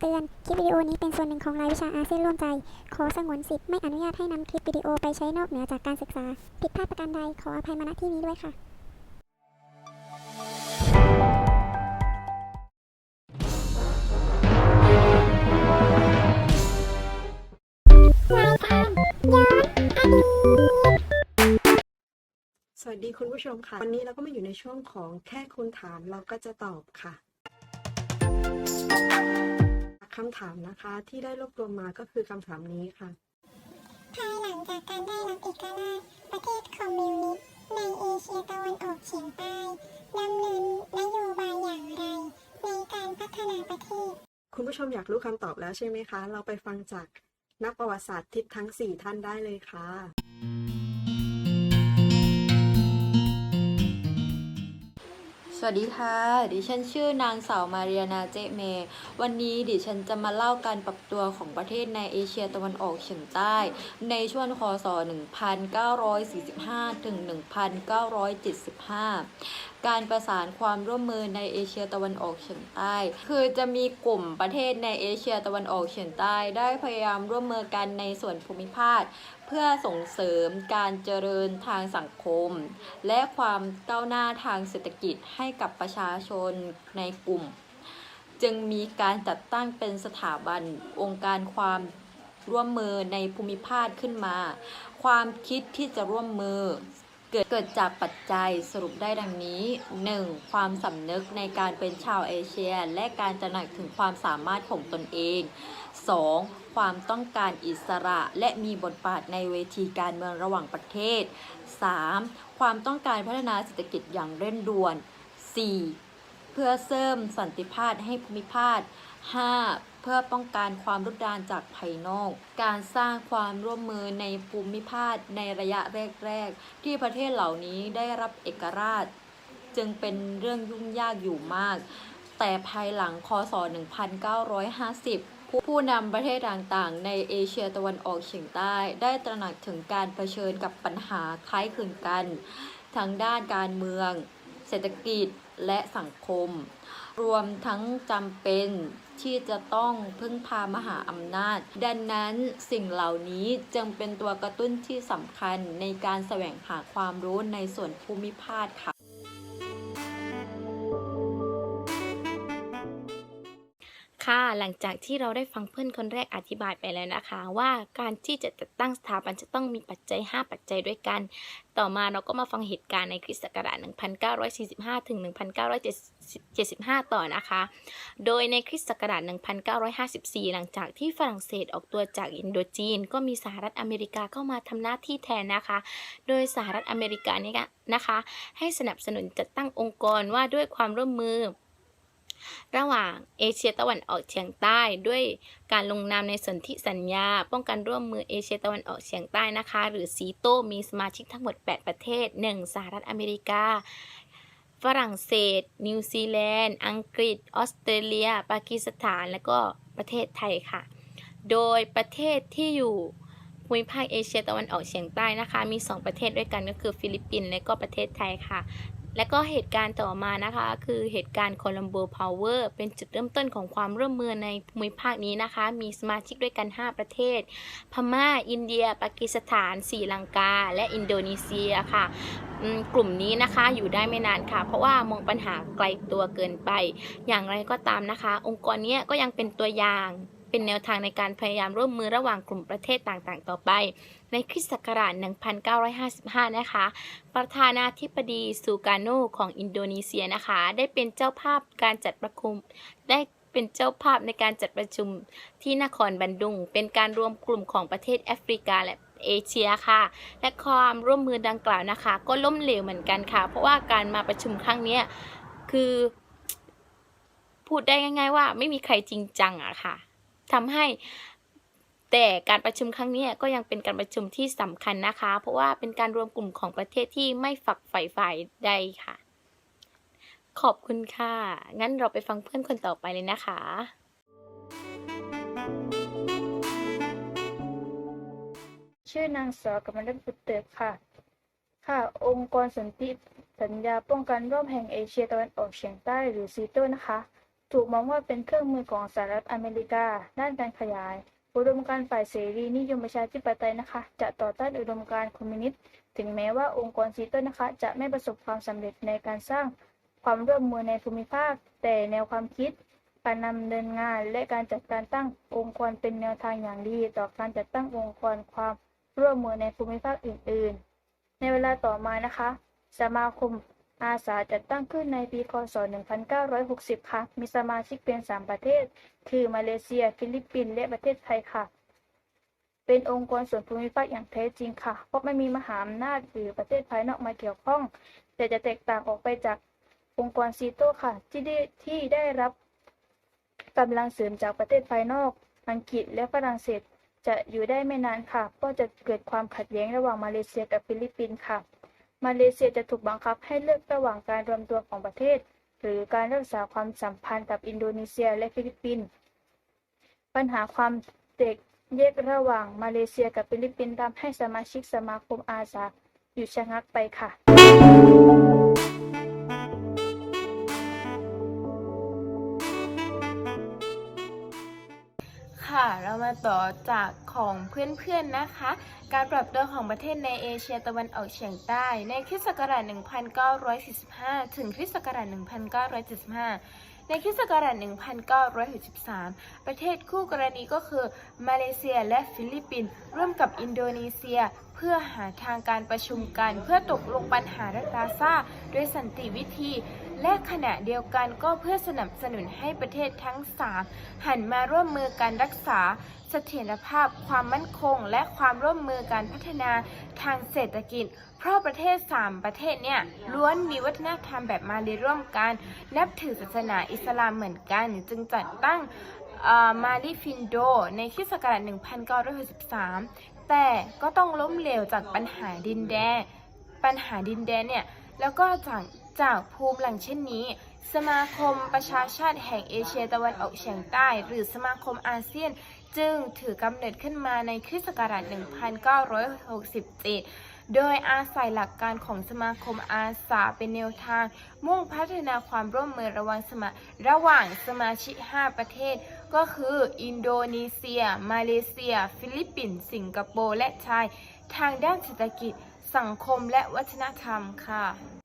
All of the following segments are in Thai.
ำเตือน คลิปวิดีโอนี้เป็นส่วนหนึ่งของรายวิชาอาเซียนร่วมใจ ขอสงวนสิทธิ์ไม่อนุญาตให้นำคลิปวิดีโอไปใช้นอกเหนือจากการศึกษา ผิดพลาดประการใดขออภัยมาณที่นี้ด้วยค่ะ สวัสดีคุณผู้ชมค่ะ วันนี้เราก็มาอยู่ในช่วงของแค่คุณถามเราก็จะตอบค่ะ คำถามนะคะ ที่ได้รวบรวมมาก็คือคำถามนี้ค่ะ ภายหลังจากการได้รับเอกราชประเทศคอมมิวนิสต์ในเอเชียตะวันออกเฉียงใต้ดำเนินนโยบายอย่างไร ในการพัฒนาประเทศ คุณผู้ชมอยากรู้คำตอบแล้วใช่ไหมคะ เราไปฟังจากนักประวัติศาสตร์ทิศทั้ง 4 ท่านได้เลยค่ะ สวัสดีค่ะ ดิฉันชื่อนางสาวมาเรียนาเจเม วันนี้ดิฉันจะมาเล่าการปรับตัวของประเทศในเอเชียตะวันออกเฉียงใต้ ในช่วงคศ 1945 ถึง 1975 การประสานความร่วมมือในเอเชียตะวันออกเฉียงใต้ คือจะมีกลุ่มประเทศในเอเชียตะวันออกเฉียงใต้ ได้พยายามร่วมมือกันในส่วนภูมิภาค เพื่อส่งเสริมการเจริญทางสังคม และความก้าวหน้าทางเศรษฐกิจให้กับประชาชนในกลุ่ม จึงมีการจัดตั้งเป็นสถาบันองค์การความร่วมมือในภูมิภาคขึ้นมา ความคิดที่จะร่วมมือ เกิดเกิดจากปัจจัยสรุปได้ดังนี้ 1. ความสำนึกในการเป็นชาวเอเชีย และการตระหนักถึงความสามารถของตนเอง 2. ความต้องการอิสระและมีบทบาทในเวทีการเมืองระหว่างประเทศ 3. ความต้องการพัฒนาเศรษฐกิจอย่างเร่งด่วน 4. เพื่อเสริมสันติภาพให้ภูมิภาค 5. เพื่อป้องกันความรุกรานจากภายนอก การสร้างความร่วมมือในภูมิภาคในระยะแรก ๆ ที่ประเทศเหล่านี้ได้รับเอกราช จึงเป็นเรื่องยุ่งยากอยู่มาก แต่ภายหลังคศ 1950ผู้นำประเทศต่างๆ ในเอเชียตะวันออกเฉียงใต้ ได้ตระหนักถึงการเผชิญกับปัญหาคล้ายคลึงกันทางด้านการเมือง เศรษฐกิจ และสังคม รวมทั้งจำเป็นที่จะต้องพึ่งพามหาอำนาจ ดังนั้นสิ่งเหล่านี้จึงเป็นตัวกระตุ้นที่สำคัญในการแสวงหาความรู้ในส่วนภูมิภาคค่ะ ค่ะ หลังจากที่เราได้ฟังเพื่อนคนแรกอธิบายไปแล้วนะคะ ว่าการที่จะจัดตั้งสถาบันจะต้องมีปัจจัย 5 ปัจจัยด้วยกัน ต่อมาเราก็มาฟังเหตุการณ์ในคริสต์ศักราช 1945 ถึง 1975 ต่อนะคะ โดยในคริสต์ศักราช 1954 หลังจากที่ฝรั่งเศสออกตัวจากอินโดจีน ก็มีสหรัฐอเมริกาเข้ามาทำหน้าที่แทนนะคะ โดยสหรัฐอเมริกาเนี่ยนะคะ ให้สนับสนุนจัดตั้งองค์กรว่าด้วยความร่วมมือ ระหว่างเอเชียตะวันออกเฉียงใต้ด้วยการลงนามในสนธิสัญญา ป้องกันร่วมมือเอเชียตะวันออกเฉียงใต้นะคะ หรือซีโตมีสมาชิกทั้งหมด 8 ประเทศ 1. สหรัฐอเมริกา ฝรั่งเศส นิวซีแลนด์ อังกฤษ ออสเตรเลีย ปากีสถาน และก็ประเทศไทยค่ะ โดยประเทศที่อยู่ภูมิภาคเอเชียตะวันออกเฉียงใต้นะคะ มี 2 ประเทศด้วยกันก็คือฟิลิปปินส์และก็ประเทศไทยค่ะ และก็เหตุการณ์ต่อมานะคะ คือเหตุการณ์โคลัมโบพาวเวอร์เป็นจุดเริ่มต้นของความร่วมมือในภูมิภาคนี้นะคะ มีสมาชิกด้วยกัน 5 ประเทศ พม่า อินเดีย ปากีสถานศรีลังกา และอินโดนีเซียค่ะกลุ่มนี้นะคะอยู่ได้ไม่นานค่ะ เพราะว่ามองปัญหาไกลตัวเกินไป อย่างไรก็ตามนะคะ องค์กรนี้ก็ยังเป็นตัวอย่าง เป็นแนวทางในการพยายามร่วมมือระหว่างกลุ่มประเทศต่างๆ ต่อไป ในคริสตศักราช 1955 นะคะ ประธานาธิบดีซูการโนของอินโดนีเซียนะคะ ได้เป็นเจ้าภาพการจัดประคุมได้เป็นเจ้าภาพในการจัดประชุมที่นครบันดุง เป็นการรวมกลุ่มของประเทศแอฟริกาและเอเชียค่ะ และความร่วมมือดังกล่าวนะคะ ก็ล้มเหลวเหมือนกันค่ะ เพราะว่าการมาประชุมครั้งนี้คือ พูดได้ง่าย ๆ ว่าไม่มีใครจริงจังอะค่ะ ทำให้แต่การประชุมครั้งนี้ก็ยังเป็นการประชุมที่สำคัญนะคะ เพราะว่าเป็นการรวมกลุ่มของประเทศที่ไม่ฝักใฝ่ฝ่ายใดค่ะ ขอบคุณค่ะ งั้นเราไปฟังเพื่อนคนต่อไปเลยนะคะ ชื่อนางสาวกมลบุตรเตค่ะ ค่ะ องค์กรสันธิสัญญาป้องกันร่วมแห่งเอเชียตะวันออกเฉียงใต้หรือซีโตนะคะ ถูกมองว่าเป็นเครื่องมือของสหรัฐอเมริกา ด้านการขยายอุดมการฝ่ายเสรีนิยมประชาธิปไตยนะคะ จะต่อต้านอุดมการคอมมิวนิสต์ถึงแม้ว่าองค์กรซีเตอร์นะคะ จะไม่ประสบความสำเร็จในการสร้างความร่วมมือในภูมิภาค แต่แนวความคิด การดำเนินงานและการจัดการตั้งองค์กรเป็นแนวทางอย่างดี ต่อการจัดตั้งองค์กรความร่วมมือในภูมิภาคอื่น ๆ ในเวลาต่อมานะคะ สมาคม อาสาจัดตั้งขึ้นในปีคศ 1960 ค่ะ มีสมาชิกเพียง3ประเทศ คือมาเลเซีย ฟิลิปปินส์และประเทศไทยค่ะ เป็นองค์กรส่วนภูมิภาคอย่างแท้จริงค่ะ เพราะไม่มีมหาอำนาจหรือประเทศภายนอกมาเกี่ยวข้อง แต่จะแตกต่างออกไปจากองค์กรซีโตค่ะ ที่ได้ที่ได้รับกำลังเสริมจากประเทศภายนอก อังกฤษและฝรั่งเศสจะอยู่ได้ไม่นานค่ะ ก็จะเกิดความขัดแย้งระหว่างมาเลเซียกับฟิลิปปินส์ค่ะ มาเลเซียจะถูกบังคับให้เลือกระหว่างการรวมตัวของประเทศ หรือการรักษาความสัมพันธ์กับอินโดนีเซียและฟิลิปปินส์ปัญหาความแตกแยกระหว่างมาเลเซียกับฟิลิปปินส์ทำให้สมาชิกสมาคมอาสาหยุดชะงักไปค่ะ ค่ะ เรามาต่อจากของเพื่อนๆนะคะ การปรับตัวของประเทศในเอเชียตะวันออกเฉียงใต้ ในคริสต์ศักราช 1945 ถึงคริสต์ศักราช 1975 ในคริสต์ศักราช 1963 ประเทศคู่กรณีก็คือ มาเลเซียและฟิลิปปินส์ร่วมกับอินโดนีเซีย เพื่อหาทางการประชุมกัน เพื่อตกลงปัญหารัฐาซาโดยสันติวิธี และขณะเดียวกันก็เพื่อสนับสนุนให้ประเทศทั้ง 3 หันมาร่วมมือการรักษาเสถียรภาพ ความมั่นคง และความร่วมมือการพัฒนาทางเศรษฐกิจ เพราะประเทศ 3 ประเทศเนี่ยล้วนมีวัฒนธรรมแบบมาลีร่วมกัน นับถือศาสนาอิสลามเหมือนกัน จึงจัดตั้งมาลีฟินโด ในคริสตศักราช1963 แต่ก็ต้องล้มเหลวจากปัญหาดินแดน ปัญหาดินแดนเนี่ย แล้วก็จาก จากภูมิหลังเช่นนี้ สมาคมประชาชาติแห่งเอเชียตะวันออกเฉียงใต้ หรือสมาคมอาเซียน จึงถือกำเนิดขึ้นมาในคริสต์ศักราช 1967 โดยอาศัยหลักการของสมาคมอาสาเป็นแนวทาง มุ่งพัฒนาความร่วมมือระหว่างสมาระหว่างสมาชิก 5 ประเทศ ก็คือ อินโดนีเซีย มาเลเซีย ฟิลิปปินส์สิงคโปร์และไทยทางด้านเศรษฐกิจสังคมและวัฒนธรรมค่ะ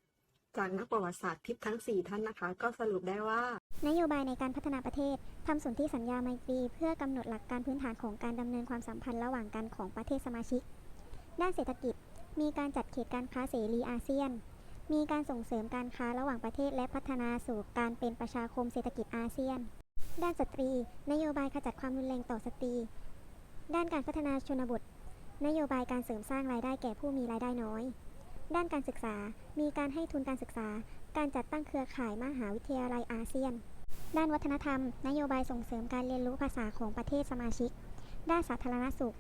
จากนักประวัติศาสตร์ทิพย์ทั้ง 4 ท่านนะคะ ก็สรุปได้ว่า นโยบายในการพัฒนาประเทศทำสนธิสัญญาไมตรีเพื่อกำหนดหลักการพื้นฐานของการดำเนินความสัมพันธ์ระหว่างกันของประเทศสมาชิก ด้านเศรษฐกิจ มีการจัดเขตการค้าเสรีอาเซียน มีการส่งเสริมการค้าระหว่างประเทศและพัฒนาสู่การเป็นประชาคมเศรษฐกิจอาเซียน ด้านสตรี นโยบายขจัดความรุนแรงต่อสตรี ด้านการพัฒนาชนบท นโยบายการเสริมสร้างรายได้แก่ผู้มีรายได้น้อย ด้านการศึกษา มีการให้ทุนการศึกษา การจัดตั้งเครือข่ายมหาวิทยาลัยอาเซียน ด้านวัฒนธรรม นโยบายส่งเสริมการเรียนรู้ภาษาของประเทศสมาชิก ด้านสาธารณสุข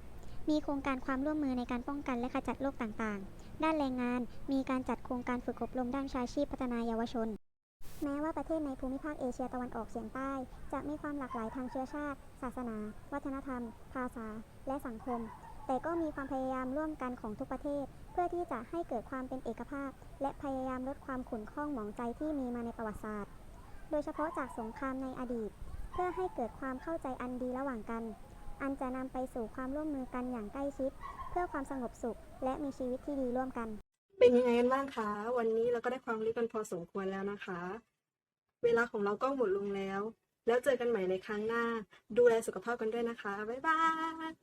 มีโครงการความร่วมมือในการป้องกันและขจัดโรคต่างๆ ด้านแรงงาน มีการจัดโครงการฝึกอบรมด้านชาชีพพัฒนายาวชน แม้ว่าประเทศในภูมิภาคเอเชียตะวันออกเฉียงใต้ จะมีความหลากหลายทางเชื้อชาติ ศาสนา วัฒนธรรม ภาษา และสังคม แต่ก็มีความพยายามร่วมกันของทุกประเทศ เพื่อที่จะให้เกิดความเป็นเอกภาพ และพยายามลดความขุ่นข้องหมองใจที่มีมาในประวัติศาสตร์ โดยเฉพาะจากสงครามในอดีต เพื่อให้เกิดความเข้าใจอันดีระหว่างกัน อันจะนำไปสู่ความร่วมมือกันอย่างใกล้ชิด เพื่อความสงบสุข และมีชีวิตที่ดีร่วมกัน เป็นยังไงกันบ้างคะ วันนี้เราก็ได้ความรู้กันพอสมควรแล้วนะคะ เวลาของเราก็หมดลงแล้ว แล้วเจอกันใหม่ในครั้งหน้า ดูแลสุขภาพกันด้วยนะคะ บ๊ายบาย